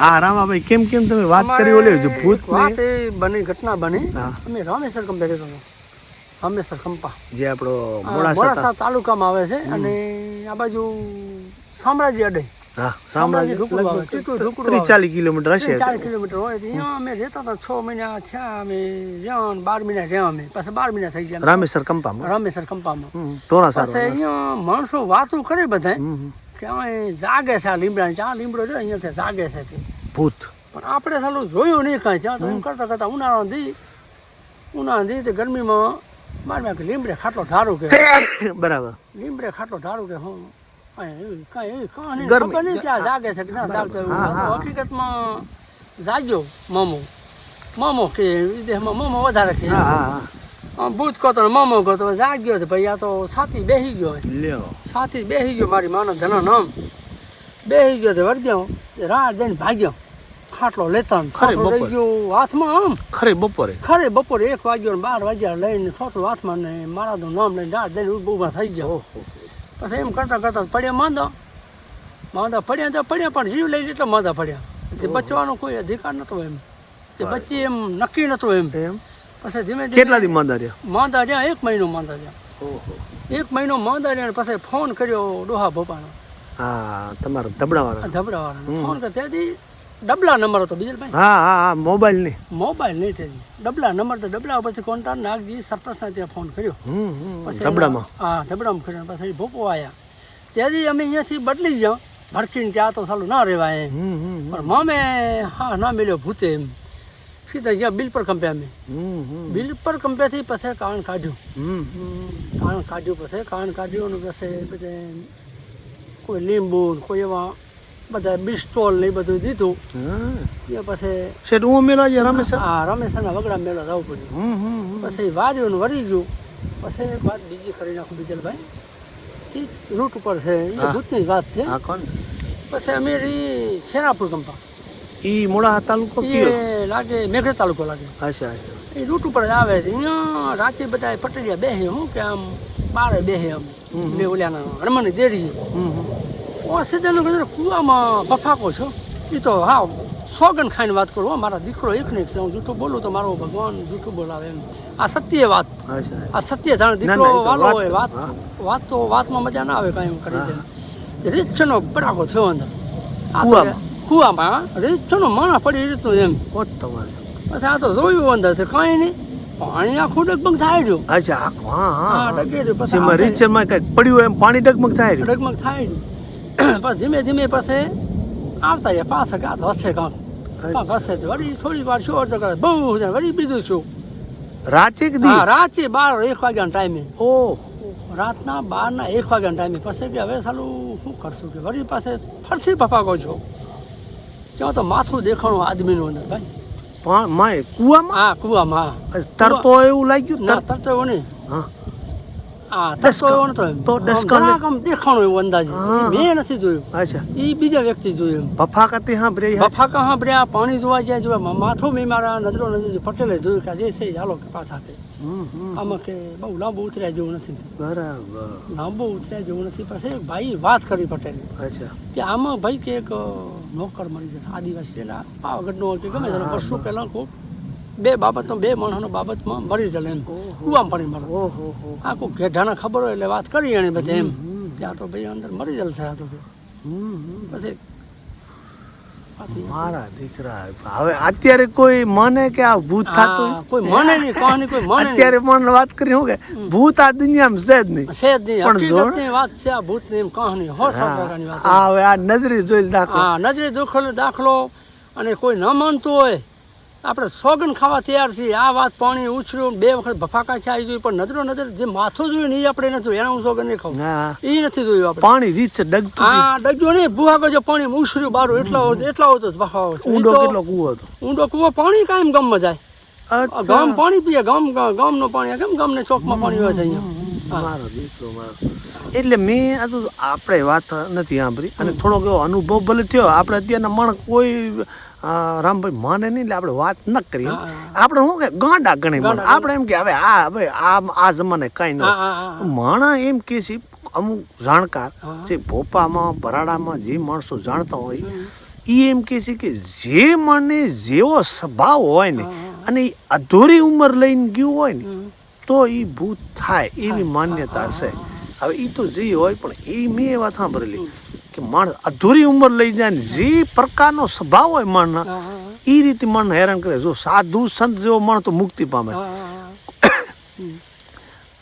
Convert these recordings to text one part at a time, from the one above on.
હા રામાભાઈ કેમ કેમ તમે વાત કરી ઓલે જો ભૂત વાત એ બની ઘટના બની. અમે રામેશ્વર કંપે રહેતો હતો. રામેશ્વર કંપા. જે આપણો મોડાસા તાલુકામાં આવે છે અને આ બાજુ સામ્રાજ્ય અડે. હા સામ્રાજ્ય ઢુકડું. ચાલીસ કિલોમીટર હશે કિલોમીટર હોય. તો અહીંયા અમે રહેતા હતા છ મહિના થયા અમે રહ્યા બાર મહિના રહ્યા અમે. પાછા બાર મહિના થઈ ગયા. રામેશ્વર કંપામાં? રામેશ્વર કંપામાં. ઢોરા પછી અહીંયા માણસો વાતો કરે બધા હમ, હમ. કે જાગે છે આ લીમડાની આ લીમડો છે અહીંયા જાગે છે કે ભૂત. પણ આપણે સાલું જોયું નહીં કાંઈ. ત્યાં તો એમ કરતા કરતા ઉનાળો દી ઉનાળા દી તે ગરમીમાં મારે કે લીમડે ખાટલો ઢારું કે. બરાબર. લીમડે ખાટલો ઢારું કે હું જાગે છે કે ના જાગતો તો હકીકતમાં જાગ્યો મોમો. મોમો કે વિદેશમાં મોમો વધારે કે. ભૂત કહો મામો મોમો કહો તો જાગ્યો છે. ભાઈ આ તો સાથી બેસી ગયો લ્યો. સાથી બેસી ગયો મારી માનો ધનો નામ. બેસી ગયો તે વર્ગ્યો રાહ દઈને ભાગ્યો. ખાટલો લેતા ખરે રહી ગયો હાથમાં આમ. ખરે બપોરે. ખરે બપોરે એક વાગ્યો ને બાર વાગ્યા લઈને છોકરો હાથમાં ને મારા તો નામ લઈને રાહ દઈને ઊભા થઈ ગયા. પછી એમ કરતા કરતા પડ્યા માંદા. માંદા પડ્યા તો પડ્યા પણ જીવ લઈને એટલે માંદા પડ્યા. તે બચવાનો કોઈ અધિકાર નતો એમ. તે બચ્ચી એમ નક્કી નતો એમ. એમ? પછી ધીમે કેટલા ધીમે દી માંદા રહ્યા? માંદા રહ્યા એક મહિનો માંદા રહ્યા. એક મહિનો માંદા રહ્યા પછી ફોન કર્યો ડોહા ભોપાનો હા તમારા ધબડાવાળા વાળા ફોન કર્યો ત્યાંથી ડબલા નંબર હતો બીજલભાઈ. હા હા હા મોબાઈલ નહીં મોબાઈલ નહીં તેથી ડબલા નંબર તો ડબલા પછી કોન્ટ્રાક્ટ નાગજી સરપંચને ત્યાં ફોન કર્યો. પછી ધબડામાં. હા ધબડામાં કર્યો પછી ભોપો આવ્યા ત્યાંથી અમે અહીંયાથી બદલી ગયા. ભડકીને ત્યાં તો સાલું ના રહેવાય પણ મામે હા ના મળ્યો ભૂતે એમ. સીધા ગયા બિલ પર કંપે અમે. હમ હમ. બિલ પર કંપેથી પછી કાન કાઢ્યું. કાન કાઢ્યું પછી કાન કાઢ્યું અને પછી બધે કોઈ લીંબુ કોઈ એવા બધા બિસ્ટોલ ને એ બધું દીધું. હા. એ પછી શેઠ હું મેલો આજે રમેશ? રમેશના વગડા મેળો જવું પડ્યું. પછી વાર્યું વળી ગયું. પછી વાત બીજી કરી નાખું બીજલભાઈ. એ રૂટ ઉપર છે એ ભૂતની વાત છે. હા પછી અમે શેરાપુર કંપા ઈ મોડા તાલુકો એ લાગે મેઘે તાલુકો લાગે. અચ્છા અચ્છા. એ રૂટ ઉપર જ આવે છે. અહીંયા રાતે બધા પટરિયા બેસે હું કે આમ બારે બેસે આમ બે ઓલ્યાના રમણની દેરી ઓ સીધાનું કીધું કૂવામાં બફાકો છો? એ તો હા સોગન ખાઈને વાત કરું મારા દીકરો એક ને એક છે. હું જૂઠું બોલું તો મારો ભગવાન જૂઠું બોલાવે એમ. આ સત્ય વાત. આ સત્ય જાણે દીકરો વાલો હોય વાત વાત તો વાતમાં મજા ના આવે કાંઈ એમ કરી દે. રીતછનો પડાકો થયો અંદર. આ કૂવામાં? રીતછનો માણસ પડી રીતનું એમ. પછી આ તો જોયું અંદર છે કાંઈ નહીં. પાણી આખું ડગમગ થાય રહ્યું. અચ્છા આખું હા હા પછી એમાં રીચરમાં કંઈક પડ્યું એમ પાણી ડગમગ થાય રહ્યું. ડગમગ થાય રહ્યું. પછી ધીમે ધીમે પછી આવતા રહ્યા પાછા ગાત આ તો હશે કાંક હશે તો વળી થોડી વાર શું અડધો કરે બહુ છે વળી બીજું શું? રાતે હા રાતે બાર એક વાગ્યાના ટાઈમે. ઓહ. રાતના બારના એક વાગ્યાના ટાઈમે. પછી કે હવે સાલું શું કરશું કે? વળી પાસે ફરતી પપાકો છો. ત્યાં તો માથું દેખાણું આદમીનું અંદર ભાઈ. પણ માય કુવામાં? હા કુવામાં હા. તરતો એવું લાગ્યું? ના તરતો એવું નહીં. હા. હા ડસકા. તરતો એવું નતો તો આમ ડસકા ને- જરાક આમ દેખાણું એવું અંદાજે. મેં નથી જોયું. અચ્છા. એ બીજા વ્યક્તિ જોયું એમ. બફાકતી હા બ્રે બફા કહા બ્ર્યા પાણી જોવા જાય જોવા માથું મેં મારા નજરો નજર પટેલે જોયું કે જે છે હાલો કે પાછા કે આમાં કે બહુ લાંબુ ઉતર્યા જેવું નથી. બરાબર. લાંબુ ઉતર્યા જેવું નથી. પછી ભાઈ વાત કરી પટેલ અચ્છા. કે આમાં ભાઈ કે એક નોકર મળી જાય. આદિવાસી એટલે પાવાગઢનો કે ગમે તેને વર્ષો પહેલાં કોક બે બાબતમાં બે માણસનો બાબતમાં મરી જાય એમ. કુવામાં પાણી મળે આ કોઈ ઘેઢાને ખબર હોય એટલે વાત કરી એને બધે એમ. ત્યાં તો ભાઈ અંદર મરી જલશે આ તો. પછી મારા દીકરા હવે અત્યારે કોઈ મને કે આ ભૂત થતું કોઈ મને નહીં કહાની કોઈ મને અત્યારે મને વાત કરી હું કે ભૂત આ દુનિયામાં છે જ નહીં. છે જ નહીં પણ જોડ વાત છે આ ભૂતની ની કહાની. હો વાત આ હવે આ નજરી જોઈ દાખલો. હા નજરે દુખલો દાખલો અને કોઈ ન માનતું હોય આપણે સોગન ખાવા તૈયાર છીએ. આ વાત પાણી ઉછળ્યું બે વખત ભફાકા આવી જોયું પણ નજરો નજર જે માથું જોયું ને એ આપણે નથી જોયું. એના હું સોગન નહીં ખાઉં. એ નથી જોયું આપણે. પાણી રીત છે ડગતું હા ડગ્યો નહીં. ભૂવા જે પાણી ઉછળ્યું બારું એટલા એટલા હોતો. ઈ ઊંડો કેટલો કૂવો હતો? ઊંડો કૂવો પાણી કાયમ ગામમાં જાય. ગામ પાણી પીએ ગામ ગામનું પાણી. કેમ ગામને ચોકમાં પાણી હોય છે અહીંયા? મારો દીકરો મારો એટલે મેં આ તો આપણે વાત નથી સાંભળી. અને થોડોક એવો અનુભવ ભલે થયો. આપણે અત્યારના મણ કોઈ રામભાઈ માને નહીં એટલે આપણે વાત ન કરીએ આપણે શું કે ગાંડા ગણી માણસ. આપણે એમ કે હવે આ હવે આ આ જમાને કઈ ન માણા એમ કે છે અમુક જાણકાર જે ભોપામાં ભરાડામાં જે માણસો જાણતા હોય એ એમ કહે છે કે જે મને જેવો સ્વભાવ હોય ને. અને એ અધૂરી ઉંમર લઈને ગયું હોય ને તો એ ભૂત થાય. એવી માન્યતા છે. હવે એ તો જે હોય પણ એ મેં વાત સાંભળેલી. કે માણસ અધૂરી ઉંમર લઈ જાય ને જે પ્રકારનો સ્વભાવ હોય હા, એ રીતે મન હેરાન કરે. જો સાધુ સંત જેવો માણસ તો મુક્તિ પામે.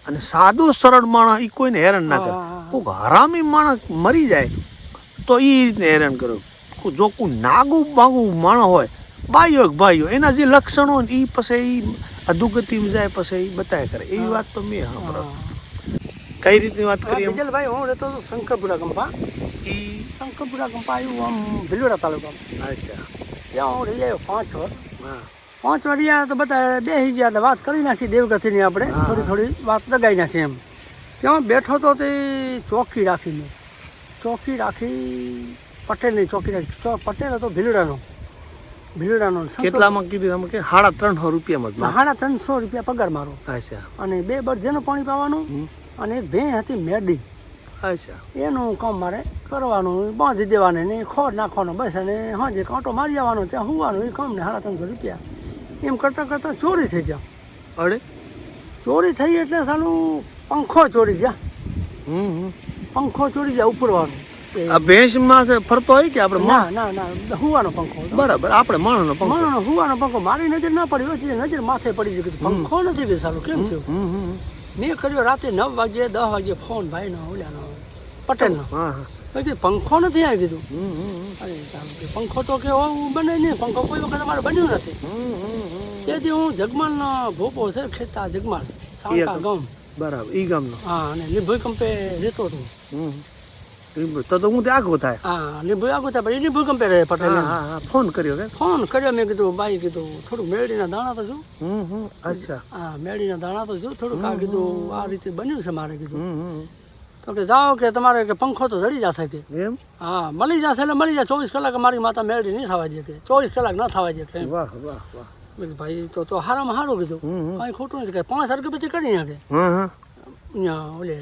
અને સાદો સરળ માણસ એ કોઈને હેરાન ના કરે. કોઈક હરામી માણસ મરી જાય તો એ રીતને હેરાન કરે. જો કોઈ નાગું બાગું માણસ હોય ભાઈઓ ભાઈઓ એના જે લક્ષણો ને એ પછી એ અધુગતિ જાય પછી એ બતાય કરે. એવી વાત તો મેં સાંભળો. કઈ રીતની વાત કરી ભાઈ હું રહેતો હતો શંકરપુરા ગંપા ઈ શંકરપુરા આવ્યું આમ ભીલોડા તાલુકામાં અચ્છા ત્યાં હું રહી આવ્યો પાંચ વર્ષ હા પાંચ રહ્યા તો બધા બેસી ગયા એટલે વાત કરી નાખી દેવગતિની આપણે. થોડી થોડી વાત લગાવી નાખી એમ ત્યાં બેઠો તો તે ચોકી રાખીને ચોકી રાખી પટેલની ચોકી રાખી પટેલ હતો ભીલડાનો ભીલડાનો કેટલામાં કીધું અમે કે સાડા ત્રણસો રૂપિયામાં સાડા ત્રણસો રૂપિયા પગાર મારો અચ્છા અને બે બળજેનું પાણી પાવાનું અને બે હતી મેડી અચ્છા. એનું કામ મારે કરવાનું બાંધી દેવાને ને ખોર નાખવાનો બસ અને હાજે કાંટો મારી આવવાનો ત્યાં હુવાનું એ કામ ને સાડા ત્રણસો રૂપિયા. એમ કરતાં કરતાં ચોરી થઈ ગયા અડે ચોરી થઈ એટલે સાલું પંખો ચોરી ગયા. હમ. પંખો ચોરી ગયા ઉપરવાનો. આ ભેંસમાં ફરતો હોય કે આપણે ના ના ના હુવાનો પંખો બરાબર આપણે માણસનો પંખો. માણસનો હુવાનો પંખો. મારી નજર ના પડી હોય નજર માથે પડી ગઈ પંખો નથી સારું કેમ થયું? મેં કર્યો રાતે નવ વાગ્યે દસ વાગ્યે ફોન ભાઈ ભાઈનો ઓલાનો. પટેલનો. હા હા. પંખો નથી આવી કીધું. પંખો તો કે બને નહીં. પંખો કોઈ વખત અમારે બન્યું નથી. તેથી હું જગમાલનો ભોપો છે ખેતા જગમાલ સાંકા ગામ. બરાબર ઈ ગામનો. હા અને લીંબોઈ કંપે રહેતો હતો. તો તો હું ત્યાં આગો થાય. હા લીંબોઈ આગળ થાય પછી એની ભૂકંપે રહે પટેલ હા હા ફોન કર્યો કે? ફોન કર્યો મેં કીધું બાઈ કીધું થોડું મેળીના દાણા તો જો હમ હમ અચ્છા. હા મેળીના દાણા તો જો થોડુંક આ કીધું આ રીતે બન્યું છે મારે કીધું. હમ હમ. તો કે જાઓ કે તમારે કે પંખો તો જડી જશે કે. એમ? હા મળી જશે એટલે મળી જાય. ચોવીસ કલાક મારી માતા મેળવી નહીં થવા દે કે. ચોવીસ કલાક ન થવા દે કે વાહ વાહ વાહ. ભાઈ તો તો હારામાં હારું કીધું. કાંઈ ખોટું નથી કે પાંચ અગરબત્તી કરી નાખે ઓલે.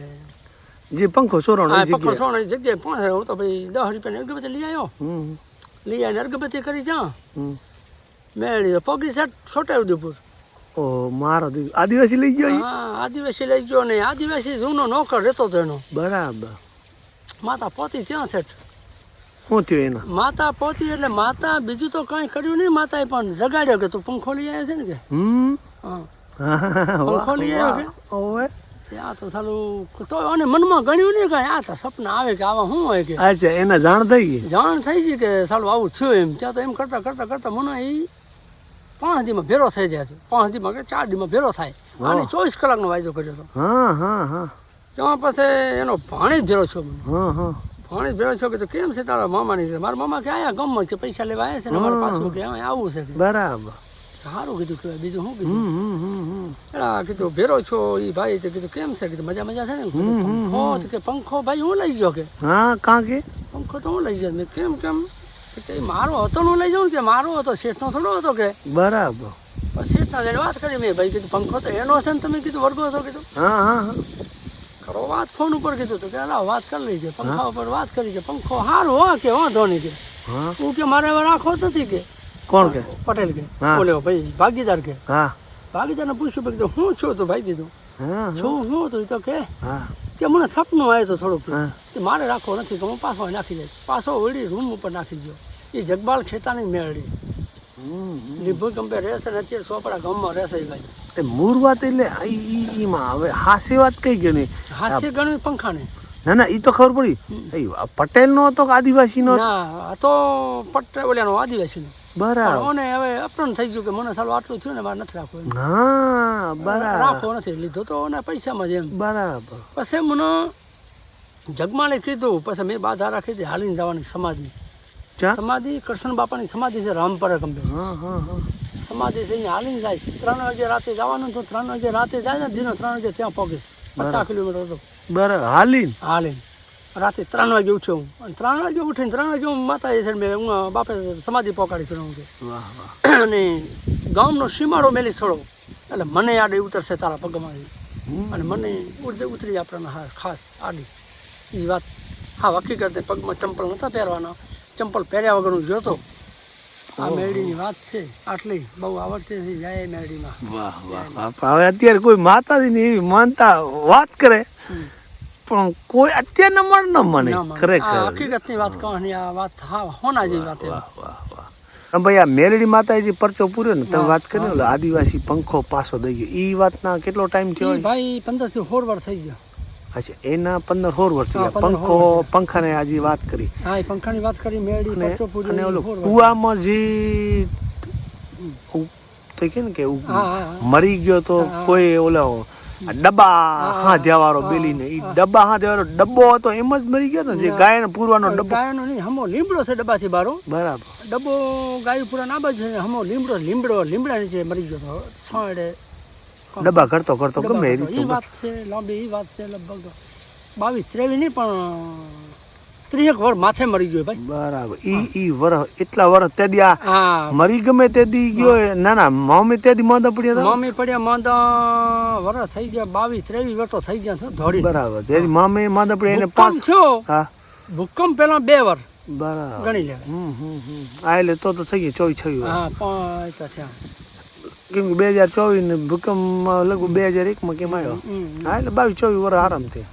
જે પંખો સોરણો પંખો એ જગ્યાએ પાંચ હજાર. તો ભાઈ દસ રૂપિયાની અગરબત્તી લઈ આવ્યો. લઈ આવીને અગરબત્તી કરી ત્યાં. મેળી પગી સેટ છોટાઉદેપુર ઓ મારો દીકરો આદિવાસી લઈ ગયો? હા આદિવાસી લઈ ગયો ને. આદિવાસી જૂનો નોકર રહેતો હતો એનો. બરાબર. માતા પોતી ત્યાં છે. શું થયું એના? માતા પોતી એટલે માતા બીજું તો કાંઈ કર્યું નહીં. માતાએ પણ જગાડ્યો કે તું પંખો લઈ આવ્યો છે ને કે? હમ? હા. હા, વાહ, પંખો લઈ આવ્યો કે? ઓવે. ત્યાં તો સાલું તો અને મનમાં ગણ્યું નહીં કાંઈ. આ તો સપના આવે કે આવા શું હોય કે? અચ્છા એના જાણ થઈ ગઈ? જાણ થઈ ગઈ કે સાલું આવું થયું એમ. ત્યાં તો એમ કરતાં કરતાં કરતાં મને એ પાંચ દીમાં ભેરો થઈ જાય છે. પાંચ દીમાં કે ચાર દીમાં ભેરો થાય. અને ચોવીસ કલાકનો વાયદો કર્યો હતો. હા હા હા. ત્યાં પછી એનો ભાણી જ ભેરો છો હા હા. ભાણી ભેરો છો કે તો કેમ છે તારા મામાની છે મારા મામા કે આયા? ગમત છે પૈસા લેવા આવ્યા છે ને અમારે પાસબુક કે આવું છે બરાબર. સારું કીધું કહેવાય. બીજું શું કીધું? એલા કીધું ભેરો છો એ ભાઈ તે કીધું કેમ છે? કીધું મજા મજા છે ને? પંખો કે પંખો ભાઈ હું લઈ ગયો કે? હા કાં કે? પંખો તો હું લઈ ગયો. કેમ કેમ? કે મારો હતો નું લઈ જાઉં કે મારો હતો શેઠનો થોડો હતો કે? બરાબર. શેઠના જોડે વાત કરી મેં ભાઈ કીધું પંખો તો એનો છે ને તમે કીધું વર્ગો હતો કીધું. હા હા કરો વાત ફોન ઉપર કીધું તો કે અલા વાત કરી લઈ પંખા ઉપર વાત કરી કે પંખો હારો હો કે વાંધો નહીં કે? હા. કે મારે હવે રાખવો નથી કે? કોણ કે? પટેલ કે. બોલ્યો ભાઈ ભાગીદાર કે. હા. ભાગીદારને પૂછ્યું ભાઈ કીધું હું છું? તો ભાઈ કીધું છું હું? તો એ તો કે. કે મને સપનું આવ્યું તો થોડુંક. મારે રાખવો નથી તો હું પાછો નાખી દઈશ. પાછો વળી રૂમ ઉપર નાખી દો એ જગબાલ ખેતાની મેળડી હમ, હમ. રહેશે ને અત્યારે સોપડા ગામમાં રહેશે ભાઈ. તે મૂળ વાત એટલે ઈમાં હવે હાસી વાત કઈ ગયો નહીં? હાસ્ય ગણિત પંખાને. ના ના એ તો ખબર પડી. પટેલ નો પટેલનો હતો કે આદિવાસીનો? હતો? પટેલ આ તો પટ્ટ ઓલાનો આદિવાસીનો. બરાબર. મને હવે અપરણ થઈ ગયું કે મને સાલું આટલું થયું ને મારે નથી રાખવું. હા બરાબર. રાખવો નથી. લીધો તો ને પૈસામાં જ એમ. બરાબર. પછી મને જગમાલે કીધું પછી મેં બાધા રાખી હતી હાલીને જવાની સમાધિ ચા સમાધિ કૃષ્ણ બાપાની સમાધિ છે રામપરા કંપે હા હા હા. સમાધિ છે અહીંયા હાલીને જાય. ત્રણ વાગે રાતે જવાનું તો ત્રણ વાગે રાતે જાય ને દિનો ત્રણ વાગે ત્યાં પહોંચીશ પચાસ કિલોમીટર તો બરાબર. હાલીન? હાલીને. રાતે ત્રણ વાગે ઉઠ્યો હું. અને ત્રણ વાગે ઉઠીને ત્રણ વાગે હું માતા છે ને મેં હું બાપે સમાધિ પહોંચાડી છું હું અને ગામનો સીમાડો મેલી થોડો એટલે મને આડે ઉતરશે તારા પગમાં અને મને ઉતરી આપણને ખાસ આડી. એ વાત હા હકીકત પગમાં ચંપલ નહોતા પહેરવાના. ચંપલ પહેર્યા વગરનું જોતો. આ મેળીની વાત છે આટલી બહુ આવડતી છે જાય મેળીમાં. વાહ વાહ હવે અત્યારે કોઈ માતાજીની એવી માનતા વાત કરે પણ કોઈ અત્યારના મન ન મને. ખરેખર. હકીકતની વાત કહવાની આ વાત હા હોના જેવી વાત. વાહ ભાઈ આ મેલડી માતાજી પરચો પૂર્યો ને તમે વાત કરી આદિવાસી પંખો પાછો દઈ ગયો. એ વાતના કેટલો ટાઈમ થયો ભાઈ પંદરથી સોળ વર્ષ થઈ ગયો. અચ્છા એના પંદર સોળ વર્ષ હા, થયા 15 પંખો પંખાને આજે વાત કરી હા એ પંખાની વાત કરી મેળી અને ઓલો. કુવામાં જે થઈ તો કે ને કે હા, હા, હા. મરી ગયો તો હા, હા. કોઈ ઓલો ડબ્બા હા, દેવારો બેલી હા, બેલીને ઈ હા. ડબ્બા હાથ્યા વાળો ડબ્બો હતો એમ જ મરી ગયો ને જે ના. ગાયને પૂરવાનો ડબ્બો ગાયનો નહીં હમો લીમડો છે ડબ્બાથી બારો બરાબર ડબ્બો ગાય પૂરા ના બાજુ છે હમો લીમડો લીમડો લીમડા નીચે મરી ગયો છ છાંયડે ડબ્બા કરતો કરતો ગમે એ રીતે વાત છે લાંબી એ વાત છે લગભગ બાવીસ ત્રેવીસ નહીં પણ ત્રીસેક વર્ષ માથે મરી ગયો ભાઈ. બરાબર. ઈ ઈ વરસ એટલા વરસ તે દી આ મરી ગમે તે દી ગયો ના ના મમ્મી તે દી માંદા પડ્યા મમ્મી પડ્યા માંદા વરસ થઈ ગયા બાવીસ ત્રેવીસ વર્ષ તો થઈ ગયા છે ધોડી બરાબર. તે મમ્મી માંદા પડ્યા એને પાંચ થયો. હા. ભૂકંપ પેલા બે વર્ષ બરાબર. ગણી લેવાય. હમ હમ હમ. આ એટલે તો તો થઈ ગયું ચોવીસ છવ્વીસ વર્ષ. હા પાંચ થયા કેમ કે બે હજાર ચોવીસ ભૂકંપ લગભગ બે હજાર એકમાં કેમ આવ્યો. હા એટલે બાવીસ ચોવીસ વર્ષ આરામ થયા